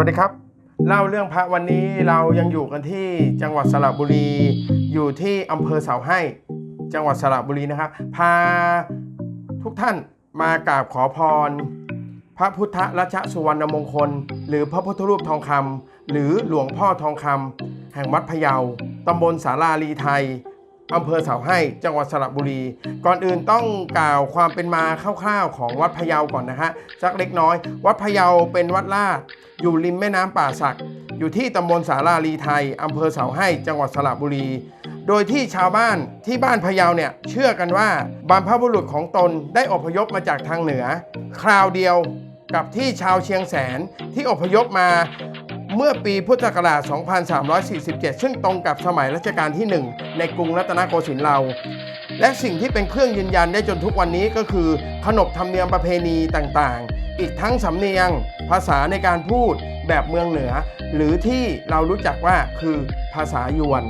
วัสดีครับ เล่าเรื่องพระวันนี้เรายังอยู่กันที่จังหวัดสระบุรี อยู่ที่อำเภอเสาให้ จังหวัดสระบุรีนะครับ พาทุกท่านมากราบขอพร พระพุทธรัชสุวรรณมงคล หรือพระพุทธรูปทองคำหรือหลวงพ่อทองคำแห่งวัดพะเยาตำบลสาราลีไทย อำเภอเสาให้จังหวัดสระบุรี ก่อนอื่นต้องกล่าวความเป็นมาคร่าวๆของวัดพะเยาก่อนนะฮะสักเล็กน้อย วัดพะเยาเป็นวัดลาดอยู่ริมแม่น้ำป่าสัก อยู่ที่ตำบลสาราลีไทยอำเภอเสาให้จังหวัดสระบุรี โดยที่ชาวบ้านที่บ้านพะเยาเนี่ยเชื่อกันว่าบรรพบุรุษของตนได้อพยพมาจากทางเหนือ คราวเดียวกับที่ชาวเชียงแสนที่อพยพมา เมื่อปีพุทธศักราช 2347 ซึ่งตรงกับสมัยรัชกาลที่ 1 ในกรุงรัตนโกสินทร์เรา และสิ่งที่เป็นเครื่องยืนยันได้จนทุกวันนี้ก็คือ ขนบธรรมเนียมประเพณีต่างๆ อีกทั้งสำเนียง ภาษาในการพูดแบบเมืองเหนือ หรือที่เรารู้จักว่าคือภาษายวน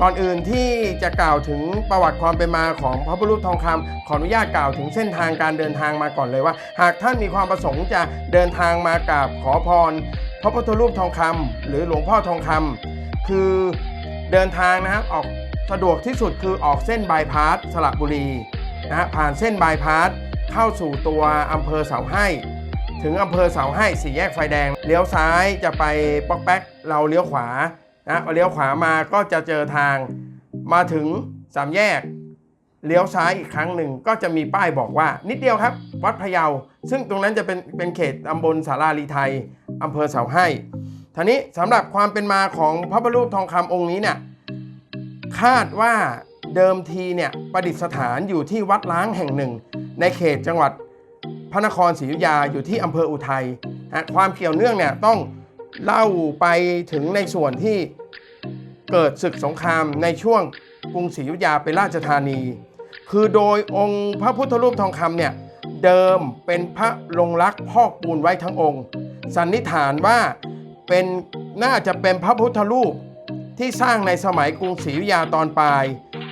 ก่อนอื่นที่จะกล่าวถึงประวัติความเป็นมาของพระพุทธรูปทองคำขออนุญาตกล่าวถึงเส้นทางการเดินทางมาก่อนเลยว่า หากท่านมีความประสงค์จะเดินทางมากราบขอพร พระพุทธรูปทองคำหรือหลวงพ่อทองคำคือเดินทางนะครับออกสะดวกที่สุดคือออกเส้นบายพาสสระบุรีนะฮะผ่านเส้นบายพาสเข้าสู่ตัวอำเภอเสาให้ ถึงอำเภอเสาให้สี่แยกไฟแดง เลี้ยวซ้ายจะไปป๊อกแป๊กเราเลี้ยวขวานะเลี้ยวขวามาก็จะเจอทางมาถึงสามแยก เลี้ยวซ้ายอีกครั้งหนึ่งก็จะมีป้ายบอกว่า นิดเดียวครับ วัดพะเยา ซึ่งตรงนั้นจะเป็นเป็นเขตตำบลสาราลีไทย อำเภอเสาให้ทีนี้สำหรับความเป็นมาของพระพุทธรูปทองคำองค์นี้เนี่ยคาดว่าเดิมทีเนี่ยประดิษฐานอยู่ที่วัดล้างแห่งหนึ่ง ในเขตจังหวัดพระนครศรีอยุธยาอยู่ที่อำเภออุทัยฮะความเกี่ยวเนื่องเนี่ยต้องเล่าไปถึงในส่วนที่เกิดศึกสงครามในช่วงกรุงศรีอยุธยาเป็นราชธานี คือโดยองค์พระพุทธรูปทองคำเนี่ยเดิมเป็นพระลงรักพอกปูนไว้ทั้งองค์ สันนิษฐานว่าเป็นน่าจะเป็นพระพุทธรูปที่สร้างในสมัยกรุงศรีอยุธยาตอนปลาย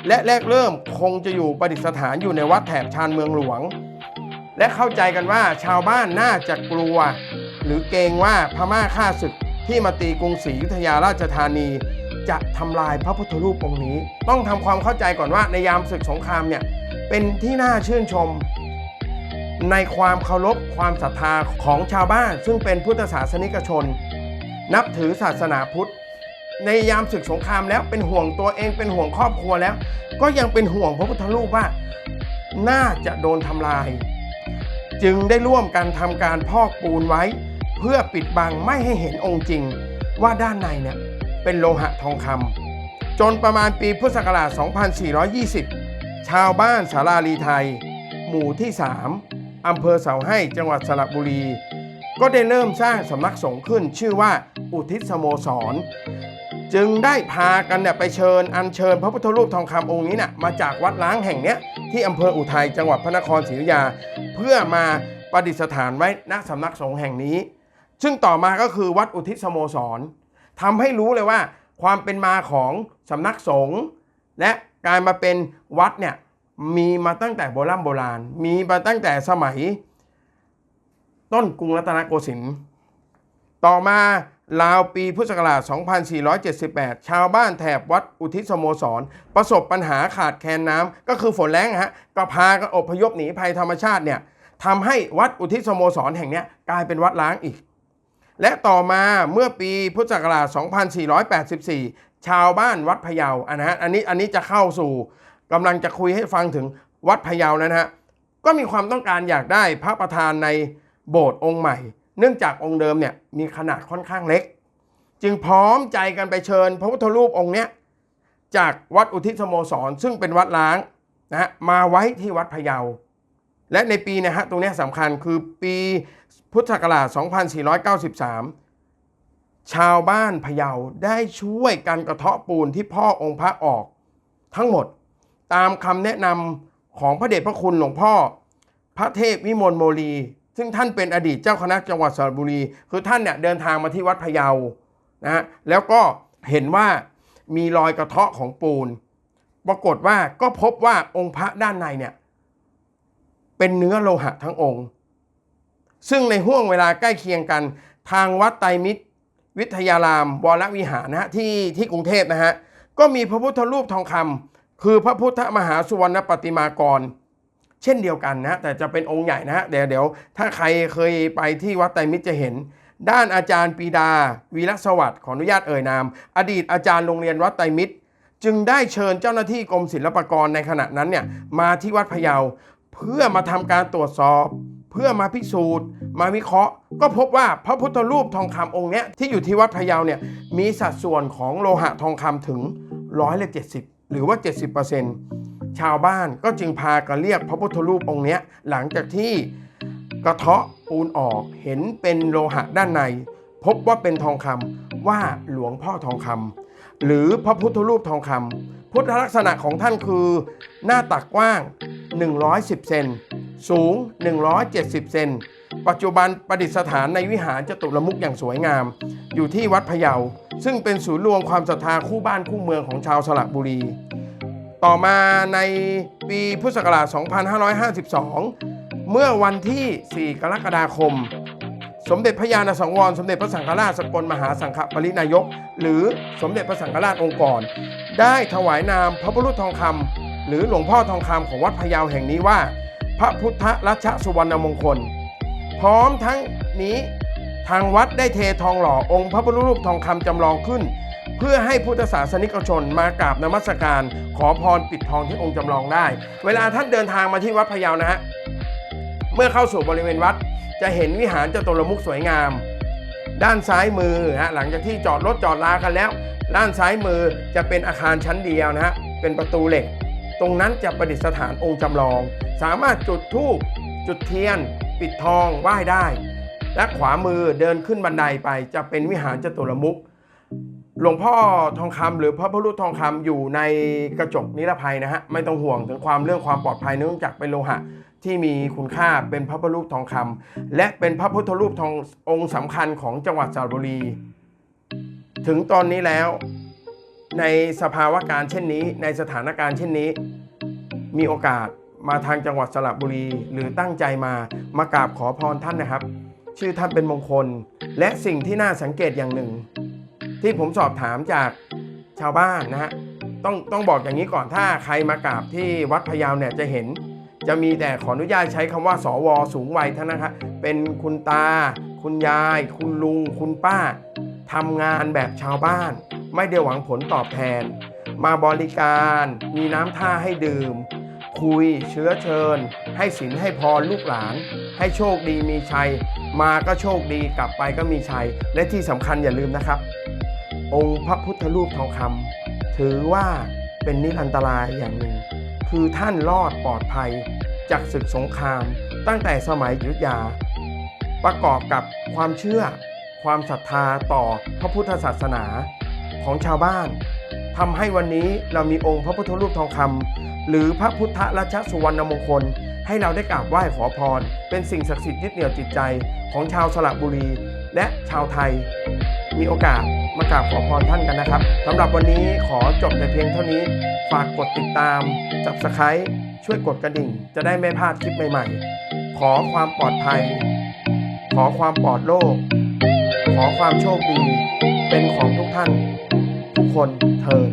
และแรกเริ่มคงจะอยู่ประดิษฐานอยู่ในวัดแถบชานเมืองหลวง และเข้าใจกันว่าชาวบ้านน่าจะกลัว หรือเกรงว่าพม่าฆ่าศึกที่มาตีกรุงศรีอยุธยาราชธานีจะทำลายพระพุทธรูปองค์นี้ ต้องทำความเข้าใจก่อนว่าในยามศึกสงครามเนี่ยเป็นที่น่าชื่นชม ในความเคารพความศรัทธาของชาวบ้าน ซึ่งเป็นพุทธศาสนิกชน นับถือศาสนาพุทธ ในยามศึกสงครามแล้วเป็นห่วงตัวเองเป็นห่วงครอบครัวแล้ว ก็ยังเป็นห่วงพระพุทธรูปว่า น่าจะโดนทำลาย จึงได้ร่วมกันทำการพอกปูนไว้ เพื่อปิดบังไม่ให้เห็นองค์จริง ว่าด้านในเนี่ยเป็นโลหะทองคำจนประมาณปีพุทธศักราช 2420 ชาวบ้านสาราลีไทย หมู่ที่ 3 อำเภอเสาให้จังหวัดสระบุรี ก็ได้เริ่มสร้างสำนักสงฆ์ขึ้นชื่อว่าอุทิศสโมสร จึงได้พากันเนี่ยไปเชิญอัญเชิญพระพุทธรูปทองคำองค์นี้น่ะมาจากวัดล้างแห่งเนี้ยที่อำเภออุทัยจังหวัดพระนครศรีอยุธยา เพื่อมาประดิษฐานไว้ณสำนักสงฆ์แห่งนี้ ซึ่งต่อมาก็คือวัดอุทิศสโมสรทำให้รู้เลยว่า ความเป็นมาของสำนักสงฆ์และการมาเป็นวัดเนี่ย มีมาตั้งแต่โบราณโบราณ มีมาตั้งแต่สมัย ต้นกรุงรัตนโกสินทร์ต่อมาราวปีพุทธศักราช 2478 ชาวบ้านแถบวัดอุทิศสโมสร ประสบปัญหาขาดแคลนน้ำก็คือฝนแล้งฮะก็พากันอพยพหนีภัยธรรมชาติเนี่ยทำให้วัดอุทิศสโมสรแห่งนี้กลายเป็นวัดล้างอีก และต่อมาเมื่อปีพุทธศักราช 2484 ชาวบ้านวัดพะเยาอันนะฮะอันนี้อันนี้จะเข้าสู่ กำลังจะคุยให้ฟังถึงวัดพะเยาแล้วนะฮะก็มีความต้องการอยากได้พระประธานในโบสถ์องค์ใหม่ เนื่องจากองค์เดิมเนี่ยมีขนาดค่อนข้างเล็ก จึงพร้อมใจกันไปเชิญพระพุทธรูปองค์เนี้ยจากวัดอุทิศสโมสร ซึ่งเป็นวัดล้างนะฮะมาไว้ที่วัดพะเยา และในปีเนะฮะตรงเนี้ยสำคัญคือปีพุทธศักราช 2493 ชาวบ้านพะเยาได้ช่วยกันกระเทาะปูนที่พ่อองค์พระออก ทั้งหมด ตามคำแนะนำของพระเดชพระคุณหลวงพ่อ พระเทพวิมลโมลี ซึ่งท่านเป็นอดีตเจ้าคณะจังหวัดสระบุรี คือท่านเนี่ยเดินทางมาที่วัดพะเยานะฮะแล้วก็เห็นว่ามีรอยกระเทาะของปูน ปรากฏว่าก็พบว่าองค์พระด้านในเนี่ยเป็นเนื้อโลหะทั้งองค์ ซึ่งในห่วงเวลาใกล้เคียงกัน ทางวัดไตรมิตร วิทยารามวรวิหารนะฮะที่ที่กรุงเทพนะฮะก็มีพระพุทธรูปทองคำ คือพระพุทธมหาสุวรรณปฏิมากร เช่นเดียวกันนะแต่จะเป็นองค์ใหญ่นะฮะเดี๋ยวเดี๋ยวถ้าใครเคยไปที่วัดไตรมิตรจะเห็น ด้านอาจารย์ปีดา วีรสวัสดิ์ขออนุญาตเอ่ยนาม อดีตอาจารย์โรงเรียนวัดไตรมิตร จึงได้เชิญเจ้าหน้าที่กรมศิลปากรในขณะนั้นเนี่ยมาที่วัดพะเยาเพื่อมาทำการตรวจสอบ เพื่อมาพิสูจน์ มาวิเคราะห์ ก็พบว่าพระพุทธรูปทองคำองค์เนี้ยที่อยู่ที่วัดพะเยาเนี่ยมีสัดส่วนของโลหะทองคำถึงร้อยละเจ็ดสิบ หรือว่า 70%ชาวบ้านก็จึงพากันเรียกพระพุทธรูปองค์นี้หลังจากที่กระเทาะปูนออกเห็นเป็นโลหะด้านใน พบว่าเป็นทองคำว่าหลวงพ่อทองคำหรือพระพุทธรูปทองคำพุทธลักษณะของท่านคือ หน้าตักกว้าง 110 เซนสูง 170 เซนปัจจุบันประดิษฐานในวิหารจตุรมุกอย่างสวยงาม อยู่ที่วัดพะเยา ซึ่งเป็นศูนย์รวมความศรัทธาคู่บ้านคู่เมืองของชาวสระบุรี ต่อมาในปีพุทธศักราช 2552 เมื่อวันที่ 4 กรกฎาคม สมเด็จพระญาณสังวร สมเด็จพระสังฆราชสกลมหาสังฆปรินายก หรือสมเด็จพระสังฆราชองค์กร ได้ถวายนามพระพุทธทองคำหรือหลวงพ่อทองคำของวัดพะเยาแห่งนี้ว่า พระพุทธรัชสุวรรณมงคล พร้อมทั้งนี้ ทางวัดได้เททองหล่อองค์พระพุทธรูปทองคำจำลองขึ้น เพื่อให้พุทธศาสนิกชนมากราบนมัสการ ขอพรปิดทองที่องค์จำลองได้ เวลาท่านเดินทางมาที่วัดพะเยานะฮะเมื่อเข้าสู่บริเวณวัด จะเห็นวิหารจตุรมุขสวยงาม ด้านซ้ายมือฮะหลังจากที่จอดรถจอดลากันแล้ว ด้านซ้ายมือจะเป็นอาคารชั้นเดียวนะฮะเป็นประตูเหล็ก ตรงนั้นจะประดิษฐานองค์จำลอง สามารถจุดธูปจุดเทียน ปิดทองไหว้ได้ และขวามือเดินขึ้นบันไดไปจะเป็นวิหารจตุรมุขหลวงพ่อทองคำหรือพระพุทธทองคำอยู่ในกระจกนิรภัยนะฮะไม่ต้องห่วงถึงความเรื่องความปลอดภัยเนื่องจากเป็นโลหะที่มีคุณค่าเป็นพระพุทธรูปทองคำและเป็นพระพุทธรูปทององค์สำคัญของจังหวัดสระบุรี ถึงตอนนี้แล้วในสภาวะการเช่นนี้ ในสถานการณ์เช่นนี้ มีโอกาสมาทางจังหวัดสระบุรี หรือตั้งใจมามากราบขอพรท่านนะครับ ชื่อท่านเป็นมงคล และสิ่งที่น่าสังเกตอย่างหนึ่ง ที่ผมสอบถามจากชาวบ้านนะฮะต้องต้องบอกอย่างนี้ก่อนถ้าใครมากราบที่วัดพะเยาเนี่ยจะเห็น จะมีแต่ขออนุญาตใช้คำว่า สวสูงวัยท่านนะครับเป็นคุณตา คุณยาย คุณลุง คุณป้าทำงานแบบชาวบ้าน ไม่ได้หวังผลตอบแทน มาบริการมีน้ำท่าให้ดื่ม คุยเชื้อเชิญ ให้ศีลให้พรลูกหลาน ให้โชคดีมีชัย มาก็โชคดีกลับไปก็มีชัย และที่สำคัญอย่าลืมนะครับ องค์พระพุทธรูปทองคำถือว่าเป็นนิรันตรายอย่างหนึ่ง คือท่านรอดปลอดภัย จากศึกสงคราม ตั้งแต่สมัยยุทธยา ประกอบกับความเชื่อ ความศรัทธาต่อพระพุทธศาสนาของชาวบ้านทำให้วันนี้เรามีองค์พระพุทธรูปทองคำหรือพระพุทธรัชสุวรรณมงคล ให้เราได้กราบไหว้ขอพร เป็นสิ่งศักดิ์สิทธิ์ยึดเหนี่ยวจิตใจของชาวสระบุรี และชาวไทย มีโอกาสมากราบขอพรท่านกันนะครับสำหรับวันนี้ขอจบแต่เพียงเท่านี้ ฝากกดติดตาม subscribe ช่วยกดกระดิ่ง จะได้ไม่พลาดคลิปใหม่ ๆ ขอความปลอดภัย ขอความปลอดโลกขอความโชคดี เป็นของทุกท่าน ทุกคนเทิน